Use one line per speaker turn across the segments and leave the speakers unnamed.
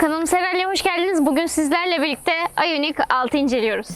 Kanalım Seral'e hoş geldiniz. Bugün sizlerle birlikte Ioniq 6 inceliyoruz.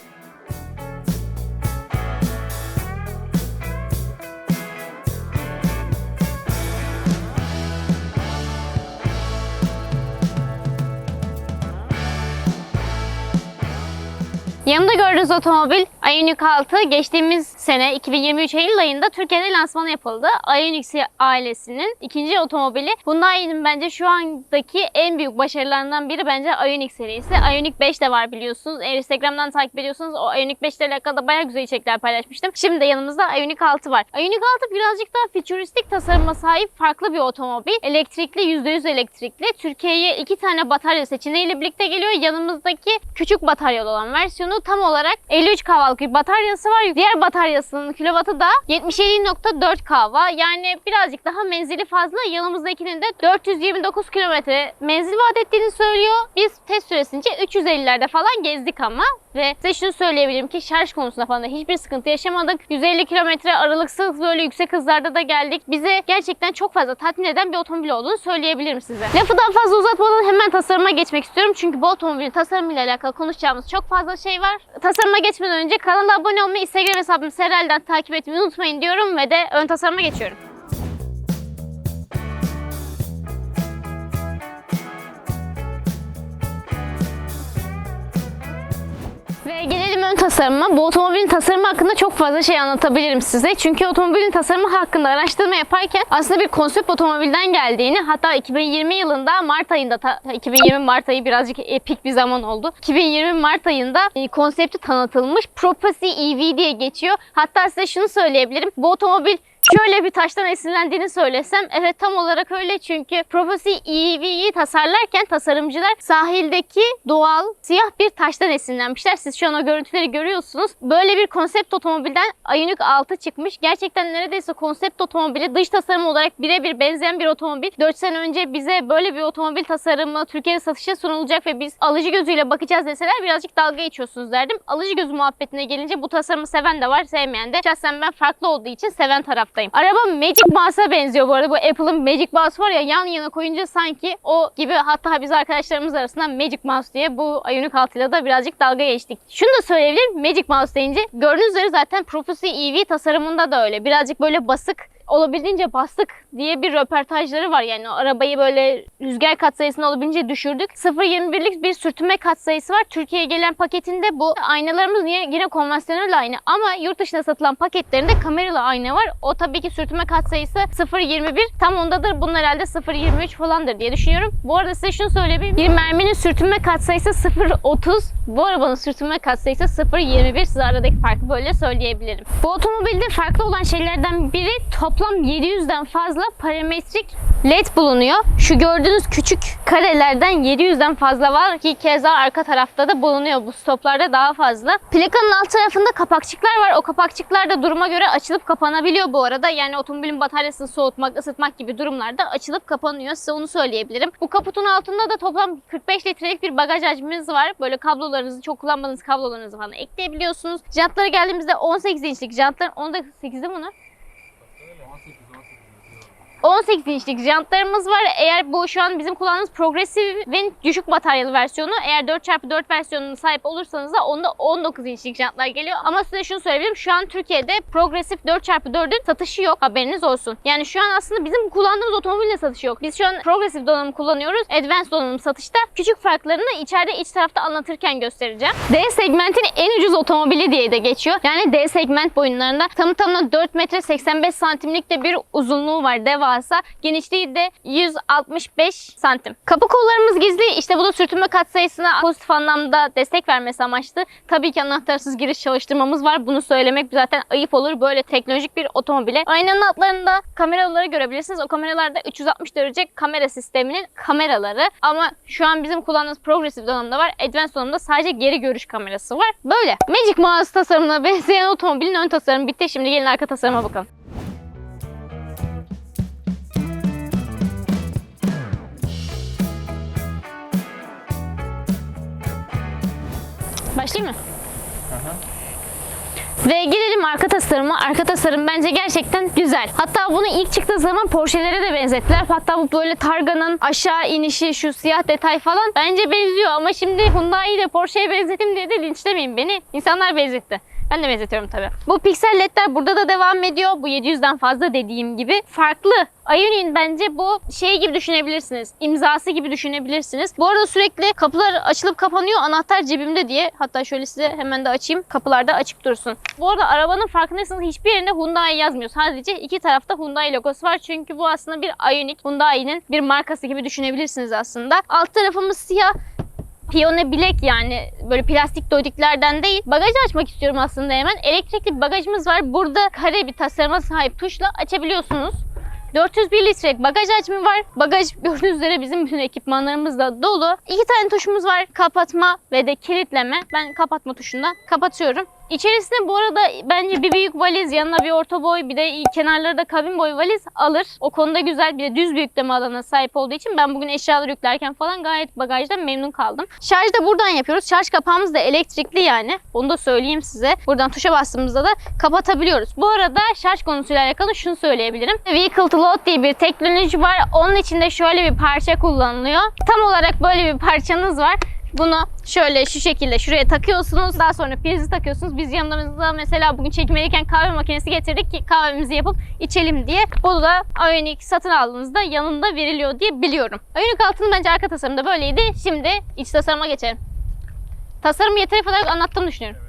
Yanımda gördüğünüz otomobil Ioniq 6 geçtiğimiz sene 2023 Eylül ayında Türkiye'de lansmanı yapıldı. Ioniq ailesinin ikinci otomobili. Hyundai'nin bence şu andaki en büyük başarılarından biri bence Ioniq serisi. Ioniq 5 de var biliyorsunuz. Instagram'dan takip ediyorsanız o Ioniq 5 ile alakalı da bayağı güzel içerikler paylaşmıştım. Şimdi de yanımızda Ioniq 6 var. Ioniq 6 birazcık daha fütüristik tasarıma sahip farklı bir otomobil. Elektrikli, %100 elektrikli. Türkiye'ye iki tane batarya seçeneğiyle birlikte geliyor. Yanımızdaki küçük bataryalı olan versiyonu tam olarak 53 kW'lık bir bataryası var. Diğer bataryasının kilovatı da 77.4 kW. Yani birazcık daha menzili fazla. Yanımızdakinin de 429 kilometre menzil vaat ettiğini söylüyor. Biz test süresince 350'lerde falan gezdik ama ve size şunu söyleyebilirim ki şarj konusunda falan da hiçbir sıkıntı yaşamadık. 150 kilometre aralıksız böyle yüksek hızlarda da geldik. Bize gerçekten çok fazla tatmin eden bir otomobil olduğunu söyleyebilirim size. Lafı daha fazla uzatmadan hemen tasarıma geçmek istiyorum. Çünkü bu otomobilin tasarımıyla alakalı konuşacağımız çok fazla şey var. Tasarıma geçmeden önce kanala abone olmayı, Instagram hesabım Serel'den takip etmeyi unutmayın diyorum ve de ön tasarıma geçiyorum. Ön tasarıma. Bu otomobilin tasarımı hakkında çok fazla şey anlatabilirim size. Çünkü otomobilin tasarımı hakkında araştırma yaparken aslında bir konsept otomobilden geldiğini hatta 2020 yılında Mart ayında ta- 2020 Mart ayı birazcık epik bir zaman oldu. 2020 Mart ayında e, konsepti tanıtılmış. Prophecy EV diye geçiyor. Hatta size şunu söyleyebilirim. Bu otomobil şöyle bir taştan esinlendiğini söylesem evet tam olarak öyle çünkü Prophecy EV'yi tasarlarken tasarımcılar sahildeki doğal siyah bir taştan esinlenmişler. Siz şu an o görüntüleri görüyorsunuz. Böyle bir konsept otomobilden Ioniq 6 çıkmış. Gerçekten neredeyse konsept otomobili dış tasarım olarak birebir benzeyen bir otomobil. 4 sene önce bize böyle bir otomobil tasarımı Türkiye'de satışa sunulacak ve biz alıcı gözüyle bakacağız deseler birazcık dalga geçiyorsunuz derdim. Alıcı gözü muhabbetine gelince bu tasarımı seven de var sevmeyen de. Şahsen ben farklı olduğu için seven taraftayım. Araba Magic Mouse'a benziyor bu arada. Bu Apple'ın Magic Mouse var ya yan yana koyunca sanki o gibi hatta biz arkadaşlarımız arasında Magic Mouse diye bu Ioniq 6 ile de birazcık dalga geçtik. Şunu da söyleyebilirim Magic Mouse deyince gördüğünüz üzere zaten Prophecy EV tasarımında da öyle. Birazcık böyle basık olabildiğince bastık diye bir röportajları var. Yani arabayı böyle rüzgar katsayısını olabildiğince düşürdük. 0.21'lik bir sürtünme katsayısı var. Türkiye'ye gelen paketinde bu aynalarımız yine, yine konvansiyonel ayna ama yurt dışında satılan paketlerinde kameralı ayna var. O tabii ki sürtünme katsayısı 0.21 tam ondadır. Bunun herhalde 0.23 falandır diye düşünüyorum. Bu arada size şunu söyleyeyim. Bir merminin sürtünme katsayısı 0.30. Bu arabanın sürtünme katsayısı 0.21. Size aradaki farkı böyle söyleyebilirim. Bu otomobilde farklı olan şeylerden biri toplam 700'den fazla parametrik led bulunuyor. Şu gördüğünüz küçük karelerden 700'den fazla var ki keza arka tarafta da bulunuyor. Bu stoplarda daha fazla. Plakanın alt tarafında kapakçıklar var. O kapakçıklar da duruma göre açılıp kapanabiliyor bu arada. Yani otomobilin bataryasını soğutmak, ısıtmak gibi durumlarda açılıp kapanıyor. Size onu söyleyebilirim. Bu kaputun altında da toplam 45 litrelik bir bagaj hacmimiz var. Böyle kablolarınızı, çok kullanmadığınız kablolarınızı falan ekleyebiliyorsunuz. Jantlara geldiğimizde 18 inçlik jantların 18'de mi onlar? 18 inçlik jantlarımız var. Eğer bu şu an bizim kullandığımız Progressive'in düşük bataryalı versiyonu. Eğer 4x4 versiyonuna sahip olursanız da onda 19 inçlik jantlar geliyor. Ama size şunu söyleyebilirim. Şu an Türkiye'de Progressive 4x4'ün satışı yok. Haberiniz olsun. Yani şu an aslında bizim kullandığımız otomobilin satışı yok. Biz şu an Progressive donanım kullanıyoruz. Advanced donanım satışta. Küçük farklarını içeride iç tarafta anlatırken göstereceğim. D segmentin en ucuz otomobili diye de geçiyor. Yani D segment boyunlarında tam tamına 4 metre 85 santimlik de bir uzunluğu var. Devasa. Genişliği de 165 santim. Kapı kollarımız gizli. İşte bu da sürtünme katsayısına pozitif anlamda destek vermesi amaçlı. Tabii ki anahtarsız giriş çalıştırmamız var. Bunu söylemek zaten ayıp olur. Böyle teknolojik bir otomobile. Aynanın altlarında kameraları görebilirsiniz. O kameralarda 360 derece kamera sisteminin kameraları. Ama şu an bizim kullandığımız Progressive donanımda var. Advanced donanımda sadece geri görüş kamerası var. Böyle. Magic Mouse tasarımına benzeyen otomobilin ön tasarımı bitti. Şimdi gelin arka tasarıma bakalım. Başlayayım mı? Ve gelelim arka tasarıma. Arka tasarım bence gerçekten güzel. Hatta bunu ilk çıktığı zaman Porsche'lere de benzettiler. Hatta bu böyle Targa'nın aşağı inişi, şu siyah detay falan bence benziyor. Ama şimdi Hyundai'yi de Porsche'ye benzetim diye de linçlemeyin beni. İnsanlar benzetti. Ben de benzetiyorum tabii. Bu piksel ledler burada da devam ediyor. Bu 700'den fazla dediğim gibi. Farklı. Ioniq'in bence bu şey gibi düşünebilirsiniz. İmzası gibi düşünebilirsiniz. Bu arada sürekli kapılar açılıp kapanıyor. Anahtar cebimde diye. Hatta şöyle size hemen de açayım. Kapılarda açık dursun. Bu arada arabanın farkındaysanız hiçbir yerinde Hyundai yazmıyor. Sadece iki tarafta Hyundai logosu var. Çünkü bu aslında bir Ioniq. Hyundai'nin bir markası gibi düşünebilirsiniz aslında. Alt tarafımız siyah. Piyone bilek yani böyle plastik dodiklerden değil. Bagajı açmak istiyorum aslında hemen. Elektrikli bagajımız var. Burada kare bir tasarıma sahip tuşla açabiliyorsunuz. 401 litrelik bagaj hacmi var. Bagaj gördüğünüz üzere bizim bütün ekipmanlarımızla dolu. İki tane tuşumuz var. Kapatma ve de kilitleme. Ben kapatma tuşundan kapatıyorum. İçerisinde bu arada bence bir büyük valiz, yanına bir orta boy, bir de kenarları da kabin boy valiz alır. O konuda güzel. Bir de düz bir yükleme alanına sahip olduğu için ben bugün eşyaları yüklerken falan gayet bagajdan memnun kaldım. Şarjı da buradan yapıyoruz. Şarj kapağımız da elektrikli yani. Onu da söyleyeyim size. Buradan tuşa bastığımızda da kapatabiliyoruz. Bu arada şarj konusuyla alakalı şunu söyleyebilirim. Vehicle to Load diye bir teknoloji var. Onun içinde şöyle bir parça kullanılıyor. Tam olarak böyle bir parçanız var. Bunu şöyle şu şekilde şuraya takıyorsunuz. Daha sonra prizi takıyorsunuz. Biz yanımızda mesela bugün çekimdeyken kahve makinesi getirdik ki kahvemizi yapıp içelim diye. Bu da Ioniq satın aldığınızda yanında veriliyor diye biliyorum. Ioniq altının bence arka tasarımda böyleydi. Şimdi iç tasarıma geçelim. Tasarımı yeteri kadar anlattığımı düşünüyorum.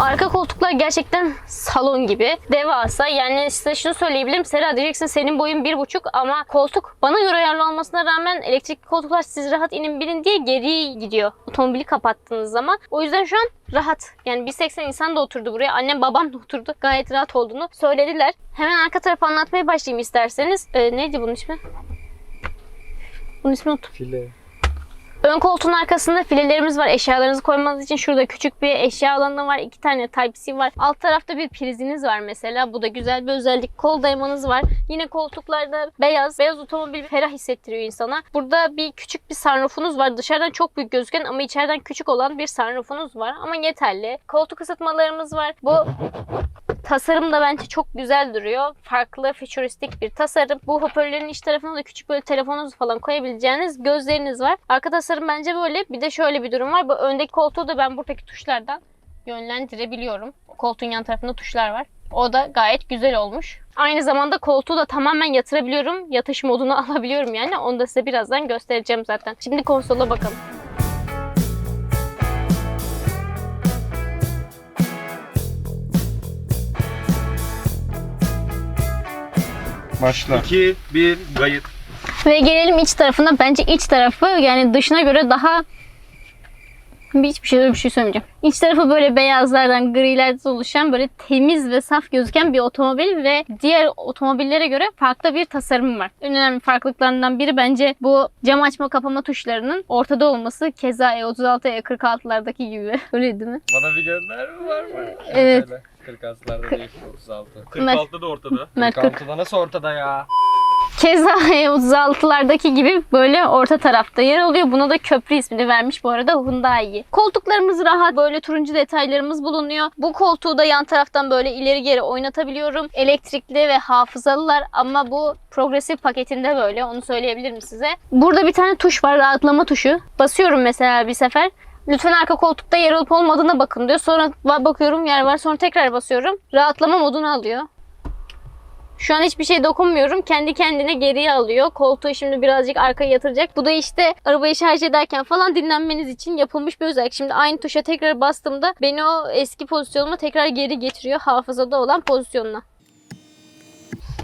Arka koltuklar gerçekten salon gibi. Devasa. Yani size şunu söyleyebilirim. Sera diyeceksin senin boyun bir buçuk ama koltuk bana göre ayarlı olmasına rağmen elektrikli koltuklar siz rahat inin binin diye geriye gidiyor. Otomobili kapattığınız zaman. O yüzden şu an rahat. Yani 1.80 insan da oturdu buraya. Annem babam da oturdu. Gayet rahat olduğunu söylediler. Hemen arka tarafı anlatmaya başlayayım isterseniz. Ee, neydi bunun ismi? Bunun ismini unuttum.
File.
Ön koltuğun arkasında filelerimiz var. Eşyalarınızı koymanız için şurada küçük bir eşya alanı var. iki tane Type-C var. Alt tarafta bir priziniz var mesela. Bu da güzel bir özellik. Kol dayamanız var. Yine koltuklarda beyaz. Beyaz otomobil ferah hissettiriyor insana. Burada bir küçük bir sunroofunuz var. Dışarıdan çok büyük gözüken ama içeriden küçük olan bir sunroofunuz var. Ama yeterli. Koltuk ısıtmalarımız var. Bu Tasarım da bence çok güzel duruyor. Farklı, fütüristik bir tasarım. Bu hoparlörlerin iç tarafına da küçük böyle telefonunuzu falan koyabileceğiniz gözleriniz var. Arka tasarım bence böyle. Bir de şöyle bir durum var. Bu öndeki koltuğu da ben buradaki tuşlardan yönlendirebiliyorum. Koltuğun yan tarafında tuşlar var. O da gayet güzel olmuş. Aynı zamanda koltuğu da tamamen yatırabiliyorum. Yatış modunu alabiliyorum yani. Onu da size birazdan göstereceğim zaten. Şimdi konsola bakalım.
Başla.
2, 1, kayıt.
Ve gelelim iç tarafına. Bence iç tarafı yani dışına göre daha hiçbir şey bir şey söylemeyeceğim. İç tarafı böyle beyazlardan, grilerden oluşan böyle temiz ve saf gözüken bir otomobil ve diğer otomobillere göre farklı bir tasarım var. En önemli farklılıklarından biri bence bu cam açma kapama tuşlarının ortada olması. Keza E E36, E46'lardaki gibi. Öyle değil mi?
Bana bir gönderme var mı?
Evet.
46'larda değil 36.
46'da da ortada.
Mert 40.
46'da nasıl ortada ya?
Keza E36'lardaki gibi böyle orta tarafta yer alıyor. Buna da köprü ismini vermiş bu arada Hyundai. Koltuklarımız rahat. Böyle turuncu detaylarımız bulunuyor. Bu koltuğu da yan taraftan böyle ileri geri oynatabiliyorum. Elektrikli ve hafızalılar ama bu progresif paketinde böyle. Onu söyleyebilirim size. Burada bir tane tuş var. Rahatlama tuşu. Basıyorum mesela bir sefer. Lütfen arka koltukta yer olup olmadığına bakın diyor. Sonra ba- bakıyorum yer var. Sonra tekrar basıyorum. Rahatlama modunu alıyor. Şu an hiçbir şey dokunmuyorum. Kendi kendine geriye alıyor. Koltuğu şimdi birazcık arkaya yatıracak. Bu da işte arabayı şarj ederken falan dinlenmeniz için yapılmış bir özellik. Şimdi aynı tuşa tekrar bastığımda beni o eski pozisyonuma tekrar geri getiriyor. Hafızada olan pozisyonuna.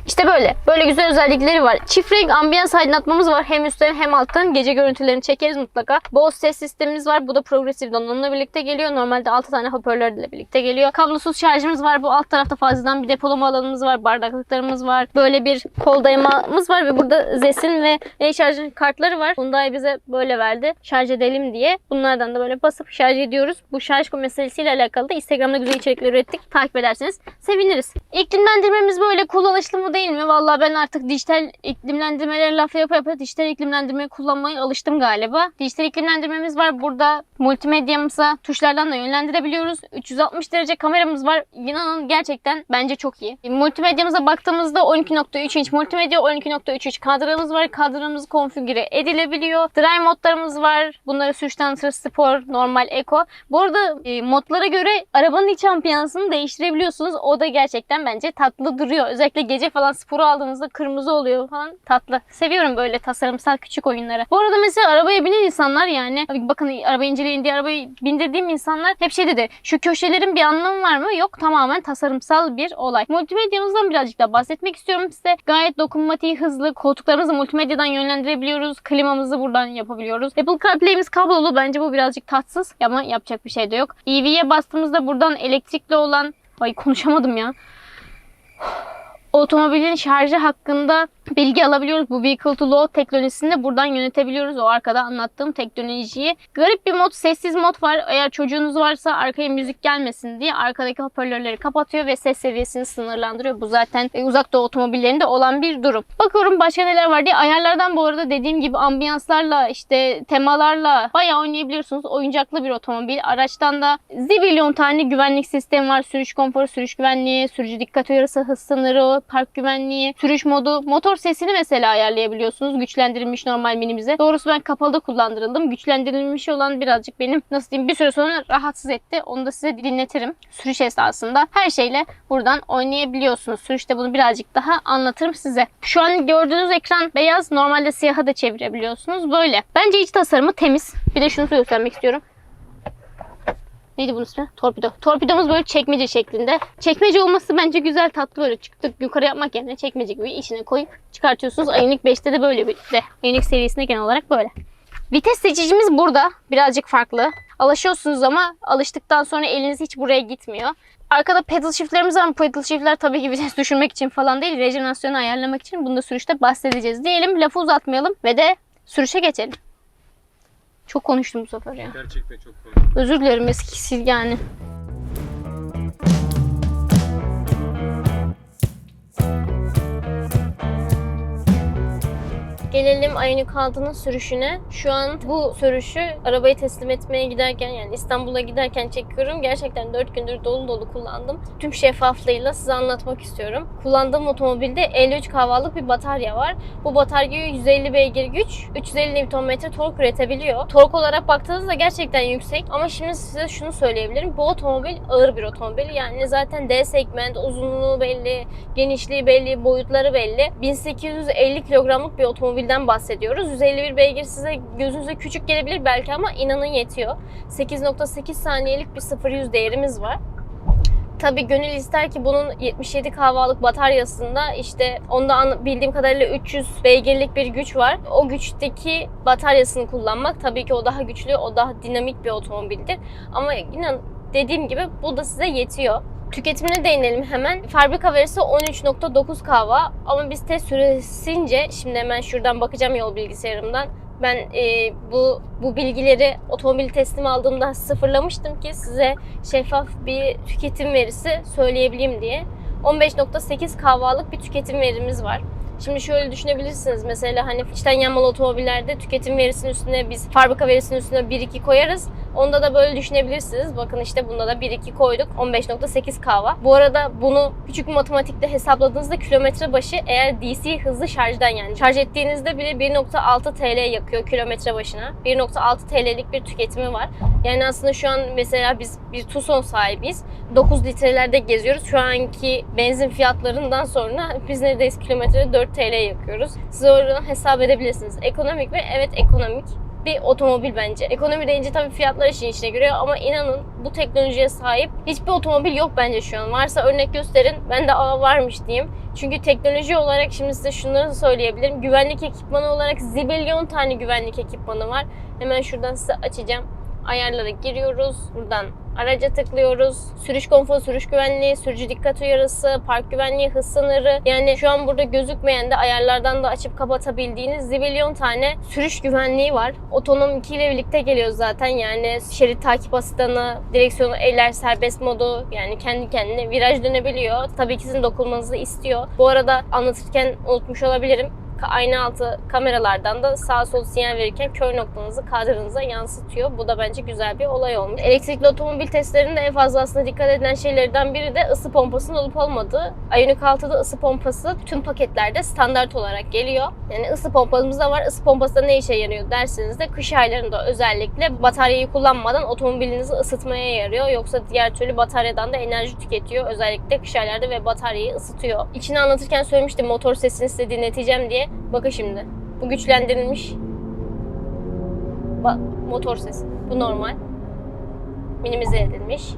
İşte böyle. Böyle güzel özellikleri var. Çift renk ambiyans aydınlatmamız var. Hem üstten hem alttan. Gece görüntülerini çekeriz mutlaka. Bose ses sistemimiz var. Bu da progresif donanımla birlikte geliyor. Normalde 6 tane hoparlörle birlikte geliyor. Kablosuz şarjımız var. Bu alt tarafta fazladan bir depolama alanımız var. Bardaklıklarımız var. Böyle bir kol dayamamız var ve burada Zesin ve e-şarj kartları var. Hyundai bize böyle verdi. Şarj edelim diye. Bunlardan da böyle basıp şarj ediyoruz. Bu şarj meselesiyle alakalı da Instagram'da güzel içerikler ürettik. Takip ederseniz seviniriz. İklimlendirmemiz böyle kullanışlı mı değil mi? Vallahi ben artık dijital iklimlendirmeleri laf yapa yapa dijital iklimlendirmeyi kullanmaya alıştım galiba. Dijital iklimlendirmemiz var. Burada multimedyamıza tuşlardan da yönlendirebiliyoruz. 360 derece kameramız var. İnanın gerçekten bence çok iyi. Multimedyamıza baktığımızda 12.3 inç multimedya 12.3 kadranımız var. Kadranımız konfigüre edilebiliyor. Drive modlarımız var. Bunları sürüşten tır, spor, normal, eko. Bu arada e, modlara göre arabanın iç ambiyansını değiştirebiliyorsunuz. O da gerçekten bence tatlı duruyor. Özellikle gece falan sporu aldığınızda kırmızı oluyor falan tatlı. Seviyorum böyle tasarımsal küçük oyunları. Bu arada mesela arabaya binen insanlar yani bakın araba inceleyin diye arabayı bindirdiğim insanlar hep şey dedi. Şu köşelerin bir anlamı var mı? Yok tamamen tasarımsal bir olay. Multimedyamızdan birazcık daha bahsetmek istiyorum size. Gayet dokunmatiği hızlı. Koltuklarımızı multimedyadan yönlendirebiliyoruz. Klimamızı buradan yapabiliyoruz. Apple CarPlay'imiz kablolu. Bence bu birazcık tatsız ama yapacak bir şey de yok. EV'ye bastığımızda buradan elektrikli olan Ay konuşamadım ya. Otomobilin şarjı hakkında bilgi alabiliyoruz. Bu Vehicle to Load teknolojisini de buradan yönetebiliyoruz. O arkada anlattığım teknolojiyi. Garip bir mod, sessiz mod var. Eğer çocuğunuz varsa arkaya müzik gelmesin diye arkadaki hoparlörleri kapatıyor ve ses seviyesini sınırlandırıyor. Bu zaten e, uzak doğu otomobillerinde olan bir durum. Bakıyorum başka neler var diye. Ayarlardan bu arada dediğim gibi ambiyanslarla işte temalarla bayağı oynayabiliyorsunuz. Oyuncaklı bir otomobil. Araçtan da zibilyon tane güvenlik sistemi var. Sürüş konforu, sürüş güvenliği, sürücü dikkat uyarısı, hız sınırı, park güvenliği, sürüş modu, motor sesini mesela ayarlayabiliyorsunuz. Güçlendirilmiş normal minimize. Doğrusu ben kapalıda kullandırıldım. Güçlendirilmiş olan birazcık benim nasıl diyeyim bir süre sonra rahatsız etti. Onu da size dinletirim. Sürüş esnasında her şeyle buradan oynayabiliyorsunuz. Sürüşte bunu birazcık daha anlatırım size. Şu an gördüğünüz ekran beyaz. Normalde siyaha da çevirebiliyorsunuz. Böyle. Bence iç tasarımı temiz. Bir de şunu göstermek istiyorum. Neydi bunun ismi? Torpido. Torpidomuz böyle çekmece şeklinde. Çekmece olması bence güzel tatlı böyle çıktık yukarı yapmak yerine çekmece gibi içine koyup çıkartıyorsunuz. Ioniq 5'te de böyle bir de. Ioniq serisinde genel olarak böyle. Vites seçicimiz burada. Birazcık farklı. Alışıyorsunuz ama alıştıktan sonra eliniz hiç buraya gitmiyor. Arkada pedal shift'lerimiz var. Pedal shift'ler tabii ki vites düşürmek için falan değil. Rejenerasyonu ayarlamak için. Bunu da sürüşte bahsedeceğiz. Diyelim lafı uzatmayalım ve de sürüşe geçelim. Çok konuştum bu sefer ya.
Gerçekten çok fazla.
Özür dilerim eskisi yani. Gelelim Ioniq 6'nın sürüşüne. Şu an bu sürüşü arabayı teslim etmeye giderken yani İstanbul'a giderken çekiyorum. Gerçekten 4 gündür dolu dolu kullandım. Tüm şeffaflığıyla size anlatmak istiyorum. Kullandığım otomobilde 53 kahvalık bir batarya var. Bu batarya 150 beygir güç, 350 Nm tork üretebiliyor. Tork olarak baktığınızda gerçekten yüksek ama şimdi size şunu söyleyebilirim. Bu otomobil ağır bir otomobil. Yani zaten D segment, uzunluğu belli, genişliği belli, boyutları belli. 1850 kilogramlık bir otomobilden bahsediyoruz. 151 beygir size gözünüze küçük gelebilir belki ama inanın yetiyor. 8.8 saniyelik bir 0-100 değerimiz var. Tabii gönül ister ki bunun 77 kahvalık bataryasında işte onda bildiğim kadarıyla 300 beygirlik bir güç var. O güçteki bataryasını kullanmak tabii ki o daha güçlü, o daha dinamik bir otomobildir. Ama inan dediğim gibi bu da size yetiyor. Tüketimine değinelim hemen. Fabrika verisi 13.9 kahva ama biz test süresince şimdi hemen şuradan bakacağım yol bilgisayarımdan. Ben e, bu bu bilgileri otomobil teslim aldığımda sıfırlamıştım ki size şeffaf bir tüketim verisi söyleyebileyim diye. 15.8 kahvalık bir tüketim verimiz var. Şimdi şöyle düşünebilirsiniz. Mesela hani içten yanmalı otomobillerde tüketim verisinin üstüne biz fabrika verisinin üstüne 1-2 koyarız. Onda da böyle düşünebilirsiniz. Bakın işte bunda da 1-2 koyduk. 15.8 kahva. Bu arada bunu küçük matematikte hesapladığınızda kilometre başı eğer DC hızlı şarjdan yani şarj ettiğinizde bile 1.6 TL yakıyor kilometre başına. 1.6 TL'lik bir tüketimi var. Yani aslında şu an mesela biz bir Tucson sahibiyiz. 9 litrelerde geziyoruz. Şu anki benzin fiyatlarından sonra biz neredeyse kilometrede 4 TL yakıyoruz. Siz oradan hesap edebilirsiniz. Ekonomik mi? Evet ekonomik bir otomobil bence. Ekonomi deyince tabii fiyatlar işin içine giriyor ama inanın bu teknolojiye sahip hiçbir otomobil yok bence şu an. Varsa örnek gösterin ben de aa varmış diyeyim. Çünkü teknoloji olarak şimdi size şunları söyleyebilirim. Güvenlik ekipmanı olarak zibilyon tane güvenlik ekipmanı var. Hemen şuradan size açacağım. Ayarlara giriyoruz. Buradan Araca tıklıyoruz. Sürüş konforu, sürüş güvenliği, sürücü dikkat uyarısı, park güvenliği, hız sınırı. Yani şu an burada gözükmeyen de ayarlardan da açıp kapatabildiğiniz zibilyon tane sürüş güvenliği var. Otonom 2 ile birlikte geliyor zaten. Yani şerit takip asistanı, direksiyonu eller serbest modu yani kendi kendine viraj dönebiliyor. Tabii ki sizin dokunmanızı istiyor. Bu arada anlatırken unutmuş olabilirim ayna altı kameralardan da sağ sol sinyal verirken kör noktanızı kadranınıza yansıtıyor. Bu da bence güzel bir olay olmuş. Elektrikli otomobil testlerinde en fazla aslında dikkat edilen şeylerden biri de ısı pompasının olup olmadığı. Ioniq 6'da ısı pompası tüm paketlerde standart olarak geliyor. Yani ısı pompamız da var. Isı pompası da ne işe yarıyor derseniz de kış aylarında özellikle bataryayı kullanmadan otomobilinizi ısıtmaya yarıyor. Yoksa diğer türlü bataryadan da enerji tüketiyor. Özellikle kış aylarda ve bataryayı ısıtıyor. İçini anlatırken söylemiştim motor sesini size dinleteceğim diye. Bakın şimdi. Bu güçlendirilmiş ba- motor sesi. Bu normal. Minimize edilmiş.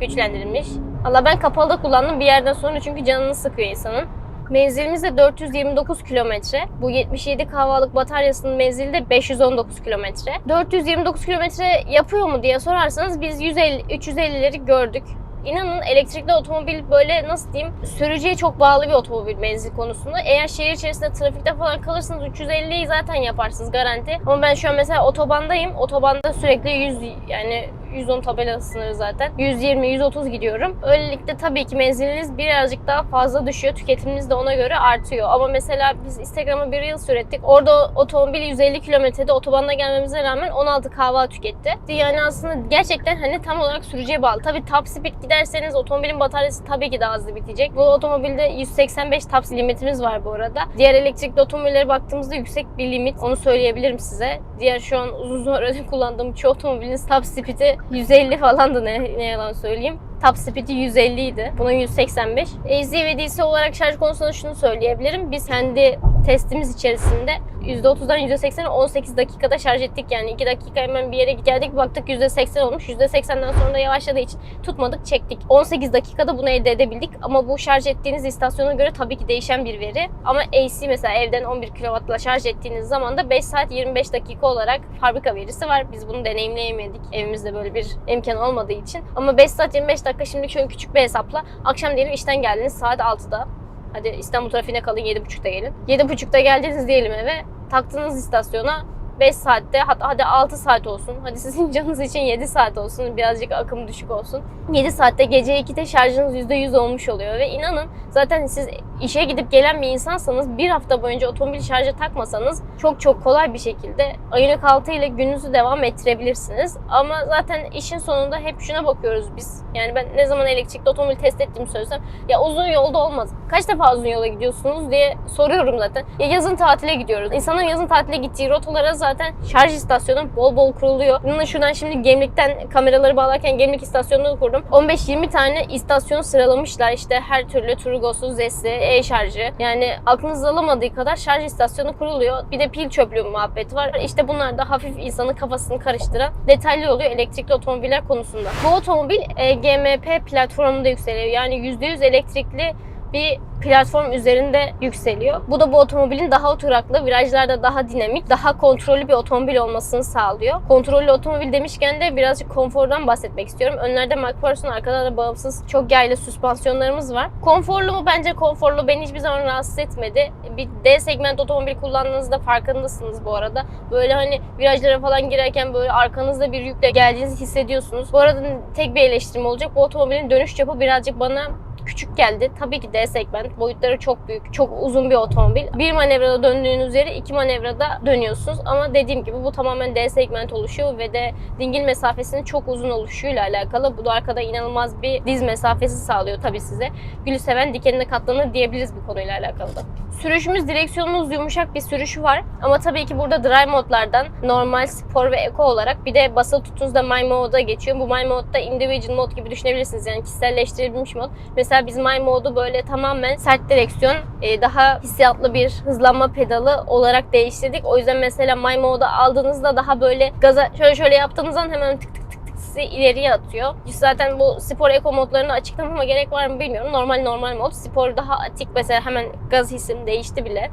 Güçlendirilmiş. Allah ben kapalıda kullandım bir yerden sonra çünkü canını sıkıyor insanın. Menzilimiz de 429 kilometre. Bu 77 kahvalık bataryasının menzili de 519 kilometre. 429 kilometre yapıyor mu diye sorarsanız biz 150 350'leri gördük. İnanın elektrikli otomobil böyle nasıl diyeyim sürücüye çok bağlı bir otomobil menzil konusunda. Eğer şehir içerisinde trafikte falan kalırsanız 350'yi zaten yaparsınız garanti. Ama ben şu an mesela otobandayım. Otobanda sürekli 100 yani 110 tabela sınırı zaten. 120 130 gidiyorum. Öylelikle tabii ki menziliniz birazcık daha fazla düşüyor. Tüketiminiz de ona göre artıyor. Ama mesela biz Instagram'a bir Reels ürettik. Orada otomobil 150 kilometrede otobanda gelmemize rağmen 16 kahva tüketti. Yani aslında gerçekten hani tam olarak sürücüye bağlı. Tabii top speed giderseniz otomobilin bataryası tabii ki daha hızlı bitecek. Bu otomobilde 185 top limitimiz var bu arada. Diğer elektrikli otomobillere baktığımızda yüksek bir limit. Onu söyleyebilirim size. Diğer şu an uzun süredir kullandığım çoğu otomobilin top speed'i 150 falandı ne, ne yalan söyleyeyim. Top speed'i 150 idi. Bunun 185. AC ve DC olarak şarj konusunda şunu söyleyebilirim. Biz kendi testimiz içerisinde %30'dan %80'e 18 dakikada şarj ettik. Yani 2 dakika hemen bir yere geldik baktık %80 olmuş. %80'den sonra da yavaşladığı için tutmadık çektik. 18 dakikada bunu elde edebildik. Ama bu şarj ettiğiniz istasyona göre tabii ki değişen bir veri. Ama AC mesela evden 11 kW'la şarj ettiğiniz zaman da 5 saat 25 dakika olarak fabrika verisi var. Biz bunu deneyimleyemedik. Evimizde böyle bir imkan olmadığı için. Ama 5 saat 25 dakika şimdi şöyle küçük bir hesapla. Akşam diyelim işten geldiniz saat 6'da. Hadi İstanbul trafiğine kalın 7.30'da gelin. 7.30'da geldiniz diyelim eve. Taktığınız istasyona 5 saatte hadi 6 saat olsun. Hadi sizin canınız için 7 saat olsun. Birazcık akım düşük olsun. 7 saatte gece 2'de şarjınız %100 olmuş oluyor. Ve inanın zaten siz işe gidip gelen bir insansanız bir hafta boyunca otomobil şarja takmasanız çok çok kolay bir şekilde Ioniq 6 ile gününüzü devam ettirebilirsiniz. Ama zaten işin sonunda hep şuna bakıyoruz biz. Yani ben ne zaman elektrikli otomobil test ettiğimi söylesem ya uzun yolda olmaz. Kaç defa uzun yola gidiyorsunuz diye soruyorum zaten. Ya yazın tatile gidiyoruz. İnsanın yazın tatile gittiği rotalara zaten şarj istasyonu bol bol kuruluyor. Bununla şuradan şimdi Gemlik'ten kameraları bağlarken Gemlik istasyonunu kurdum. 15-20 tane istasyon sıralamışlar. İşte her türlü Turgos'u, Zes'i, e-şarjı. Yani aklınız alamadığı kadar şarj istasyonu kuruluyor. Bir de pil çöplüğü muhabbeti var. İşte bunlar da hafif insanın kafasını karıştıran detaylı oluyor elektrikli otomobiller konusunda. Bu otomobil e, GMP platformunda yükseliyor. Yani %100 elektrikli bir platform üzerinde yükseliyor. Bu da bu otomobilin daha oturaklı, virajlarda daha dinamik, daha kontrollü bir otomobil olmasını sağlıyor. Kontrollü otomobil demişken de birazcık konfordan bahsetmek istiyorum. Önlerde McPherson, arkada da bağımsız çok yaylı süspansiyonlarımız var. Konforlu mu? Bence konforlu. Beni hiçbir zaman rahatsız etmedi. Bir D segment otomobil kullandığınızda farkındasınız bu arada. Böyle hani virajlara falan girerken böyle arkanızda bir yükle geldiğinizi hissediyorsunuz. Bu arada tek bir eleştirim olacak. Bu otomobilin dönüş çapı birazcık bana küçük geldi. Tabii ki D segment. Boyutları çok büyük. Çok uzun bir otomobil. Bir manevrada döndüğünüz yere iki manevrada dönüyorsunuz. Ama dediğim gibi bu tamamen D segment oluşuyor ve de dingil mesafesinin çok uzun oluşuyla alakalı. Bu da arkada inanılmaz bir diz mesafesi sağlıyor tabii size. Gülü seven dikenine katlanır diyebiliriz bu konuyla alakalı da. Sürüşümüz direksiyonumuz yumuşak bir sürüşü var. Ama tabii ki burada drive modlardan normal, spor ve eco olarak bir de basılı tuttuğunuzda My Mode'a geçiyor. Bu My Mode'da individual mod gibi düşünebilirsiniz. Yani kişiselleştirilmiş mod. Mesela biz My Mode'u böyle tamamen sert direksiyon, e, daha hissiyatlı bir hızlanma pedalı olarak değiştirdik. O yüzden mesela My Mode'u aldığınızda daha böyle gaza şöyle şöyle yaptığınız zaman hemen tık tık tık tık sizi ileriye atıyor. Zaten bu spor eko modlarını açıklamama gerek var mı bilmiyorum. Normal normal mod. Spor daha atik mesela hemen gaz hissim değişti bile.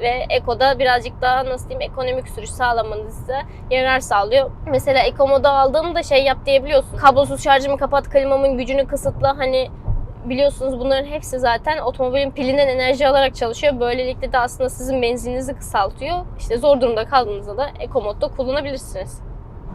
Ve Eko'da birazcık daha nasıl diyeyim ekonomik sürüş sağlamanıza yarar sağlıyor. Mesela Eko modu aldığımda şey yap diyebiliyorsun. Kablosuz şarjımı kapat, klimamın gücünü kısıtla. Hani biliyorsunuz bunların hepsi zaten otomobilin pilinden enerji alarak çalışıyor. Böylelikle de aslında sizin menzilinizi kısaltıyor. İşte zor durumda kaldığınızda da Eco modda kullanabilirsiniz.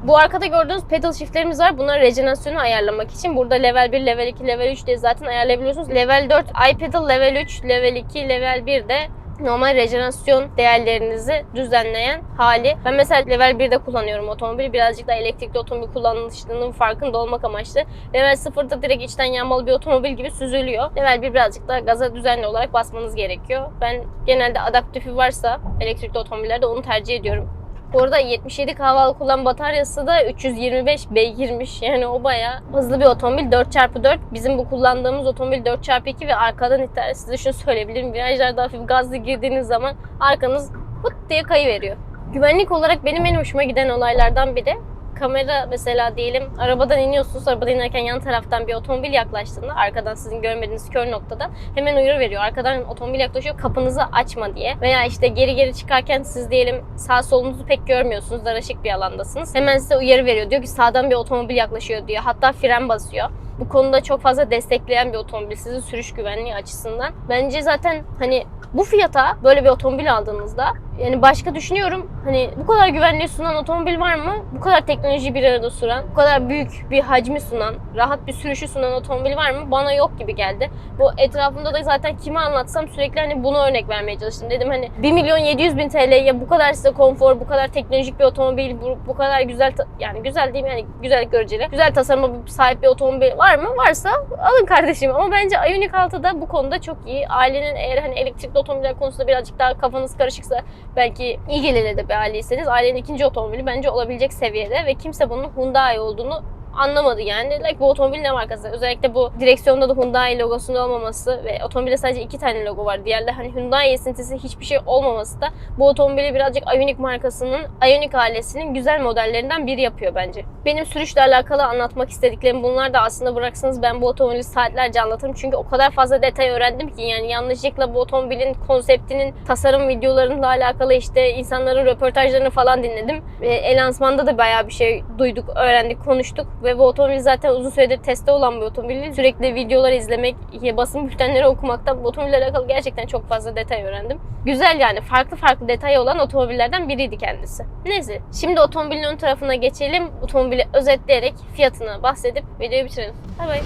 Bu arkada gördüğünüz pedal shiftlerimiz var. Bunlar rejenerasyonu ayarlamak için. Burada level 1, level 2, level 3 diye zaten ayarlayabiliyorsunuz. Level 4 iPedal, level 3, level 2, level 1 de normal rejenerasyon değerlerinizi düzenleyen hali. Ben mesela level 1'de kullanıyorum otomobili. Birazcık daha elektrikli otomobil kullanılışının farkında olmak amaçlı. Level 0'da direkt içten yanmalı bir otomobil gibi süzülüyor. Level 1 birazcık daha gaza düzenli olarak basmanız gerekiyor. Ben genelde adaptifi varsa elektrikli otomobillerde onu tercih ediyorum. Bu arada 77 kahvalı kullan bataryası da 325 beygirmiş. Yani o bayağı hızlı bir otomobil. 4x4. Bizim bu kullandığımız otomobil 4x2 ve arkadan iter. Size şunu söyleyebilirim. Virajlarda hafif gazlı girdiğiniz zaman arkanız pıt diye kayıveriyor. Güvenlik olarak benim en hoşuma giden olaylardan biri kamera mesela diyelim arabadan iniyorsunuz. Arabadan inerken yan taraftan bir otomobil yaklaştığında arkadan sizin görmediğiniz kör noktadan hemen uyarı veriyor. Arkadan otomobil yaklaşıyor kapınızı açma diye. Veya işte geri geri çıkarken siz diyelim sağ solunuzu pek görmüyorsunuz. Dar bir alandasınız. Hemen size uyarı veriyor. Diyor ki sağdan bir otomobil yaklaşıyor diyor. Hatta fren basıyor. Bu konuda çok fazla destekleyen bir otomobil sizin sürüş güvenliği açısından. Bence zaten hani bu fiyata böyle bir otomobil aldığınızda yani başka düşünüyorum hani bu kadar güvenliği sunan otomobil var mı? Bu kadar teknolojiyi bir arada sunan, bu kadar büyük bir hacmi sunan, rahat bir sürüşü sunan otomobil var mı? Bana yok gibi geldi. Bu etrafımda da zaten kime anlatsam sürekli hani bunu örnek vermeye çalıştım. Dedim hani 1 milyon 700 bin TL'ye bu kadar size konfor, bu kadar teknolojik bir otomobil, bu, bu kadar güzel yani güzel diyeyim yani güzel göreceli, güzel tasarıma sahip bir otomobil var mı? Varsa alın kardeşim. Ama bence Ioniq 6 da bu konuda çok iyi. Ailenin eğer hani elektrikli otomobiller konusunda birazcık daha kafanız karışıksa belki iyi gelirli de bir aileyseniz ailenin ikinci otomobili bence olabilecek seviyede ve kimse bunun Hyundai olduğunu anlamadı yani. Dediler ki bu otomobil ne markası? Özellikle bu direksiyonda da Hyundai logosunun olmaması ve otomobilde sadece iki tane logo var. Diğerler hani Hyundai esintisi hiçbir şey olmaması da bu otomobili birazcık Ioniq markasının, Ioniq ailesinin güzel modellerinden biri yapıyor bence. Benim sürüşle alakalı anlatmak istediklerim bunlar da aslında bıraksanız ben bu otomobili saatlerce anlatırım. Çünkü o kadar fazla detay öğrendim ki yani yanlışlıkla bu otomobilin konseptinin tasarım videolarıyla alakalı işte insanların röportajlarını falan dinledim. Ve el lansmanda da bayağı bir şey duyduk, öğrendik, konuştuk ve bu otomobil zaten uzun süredir testte olan bir otomobil. Sürekli videolar izlemek, basın bültenleri okumaktan bu otomobille alakalı gerçekten çok fazla detay öğrendim. Güzel yani farklı farklı detay olan otomobillerden biriydi kendisi. Neyse şimdi otomobilin ön tarafına geçelim. Otomobili özetleyerek fiyatını bahsedip videoyu bitirelim. Bay bay.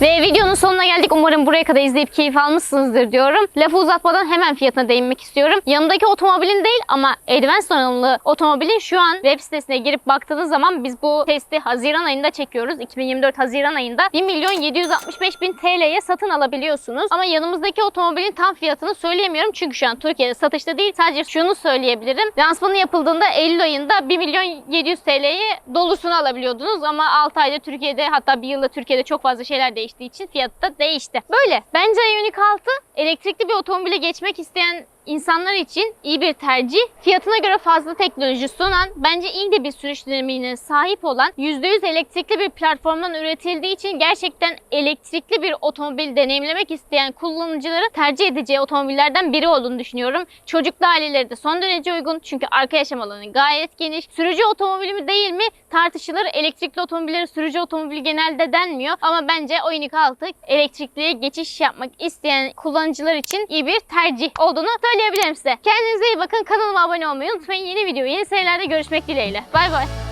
Ve videonun sonuna geldik. Umarım buraya kadar izleyip keyif almışsınızdır diyorum. Lafı uzatmadan hemen fiyatına değinmek istiyorum. Yanındaki otomobilin değil ama Advance donanımlı otomobilin şu an web sitesine girip baktığınız zaman biz bu testi Haziran ayında çekiyoruz. 2024 Haziran ayında 1 milyon 765 bin TL'ye satın alabiliyorsunuz. Ama yanımızdaki otomobilin tam fiyatını söyleyemiyorum. Çünkü şu an Türkiye'de satışta değil. Sadece şunu söyleyebilirim. Lansmanı yapıldığında Eylül ayında 1 milyon 700 TL'ye dolusunu alabiliyordunuz. Ama 6 ayda Türkiye'de hatta bir yılda Türkiye'de çok fazla şeyler değiştiği için fiyatı da değişti. Böyle. Bence Ioniq 6 elektrikli bir otomobile geçmek isteyen insanlar için iyi bir tercih. Fiyatına göre fazla teknoloji sunan, bence iyi de bir sürüş dinamiğine sahip olan, %100 elektrikli bir platformdan üretildiği için gerçekten elektrikli bir otomobil deneyimlemek isteyen kullanıcıların tercih edeceği otomobillerden biri olduğunu düşünüyorum. Çocuklu aileleri de son derece uygun çünkü arka yaşam alanı gayet geniş. Sürücü otomobili mi değil mi tartışılır. Elektrikli otomobillere sürücü otomobili genelde denmiyor ama bence Ioniq 6 elektrikliye geçiş yapmak isteyen kullanıcılar için iyi bir tercih olduğunu söyleyebilirim size. Kendinize iyi bakın. Kanalıma abone olmayı unutmayın. Yeni video, yeni serilerde görüşmek dileğiyle. Bay bay.